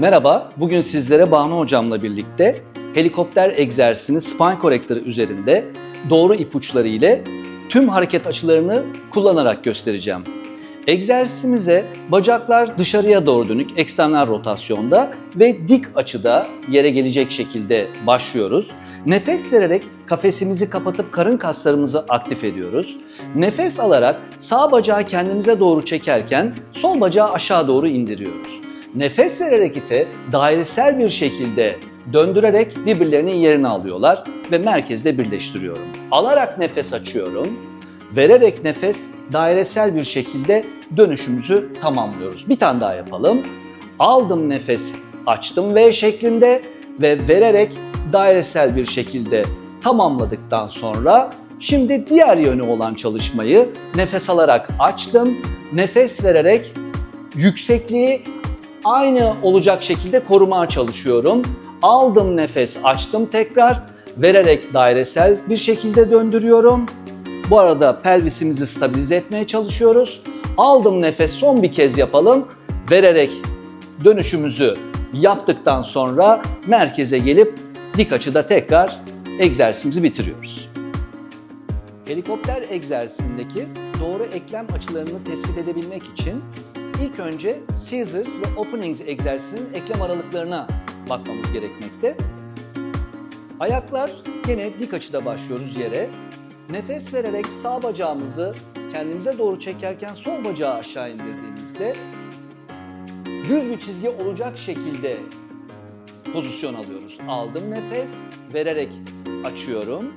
Merhaba, bugün sizlere Banu Hocam'la birlikte helikopter egzersizini spine corrector üzerinde doğru ipuçları ile tüm hareket açılarını kullanarak göstereceğim. Egzersizimize bacaklar dışarıya doğru dönük eksternal rotasyonda ve dik açıda yere gelecek şekilde başlıyoruz. Nefes vererek kafesimizi kapatıp karın kaslarımızı aktif ediyoruz. Nefes alarak sağ bacağı kendimize doğru çekerken sol bacağı aşağı doğru indiriyoruz. Nefes vererek ise dairesel bir şekilde döndürerek birbirlerinin yerini alıyorlar ve merkezde birleştiriyorum. Alarak nefes açıyorum. Vererek nefes dairesel bir şekilde dönüşümüzü tamamlıyoruz. Bir tane daha yapalım. Aldım nefes, açtım V şeklinde ve vererek dairesel bir şekilde tamamladıktan sonra şimdi diğer yönü olan çalışmayı nefes alarak açtım. Nefes vererek yüksekliği aynı olacak şekilde korumaya çalışıyorum. Aldım nefes, açtım tekrar. Vererek dairesel bir şekilde döndürüyorum. Bu arada pelvisimizi stabilize etmeye çalışıyoruz. Aldım nefes, son bir kez yapalım. Vererek dönüşümüzü yaptıktan sonra merkeze gelip dik açıda tekrar egzersizimizi bitiriyoruz. Helikopter egzersizindeki doğru eklem açılarını tespit edebilmek için ilk önce scissors ve openings egzersizinin eklem aralıklarına bakmamız gerekmekte. Ayaklar gene dik açıda başlıyoruz yere. Nefes vererek sağ bacağımızı kendimize doğru çekerken sol bacağı aşağı indirdiğimizde düz bir çizgi olacak şekilde pozisyon alıyoruz. Aldım nefes, vererek açıyorum.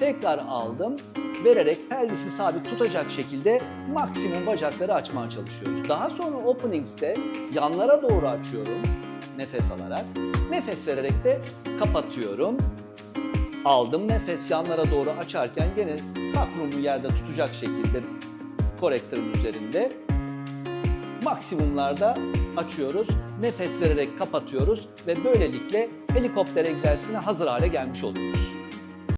Tekrar aldım, vererek pelvisi sabit tutacak şekilde maksimum bacakları açmaya çalışıyoruz. Daha sonra openings'te yanlara doğru açıyorum nefes alarak. Nefes vererek de kapatıyorum. Aldım nefes yanlara doğru açarken gene sakrumu yerde tutacak şekilde korektörün üzerinde maksimumlarda açıyoruz. Nefes vererek kapatıyoruz ve böylelikle helikopter egzersizine hazır hale gelmiş oluyoruz.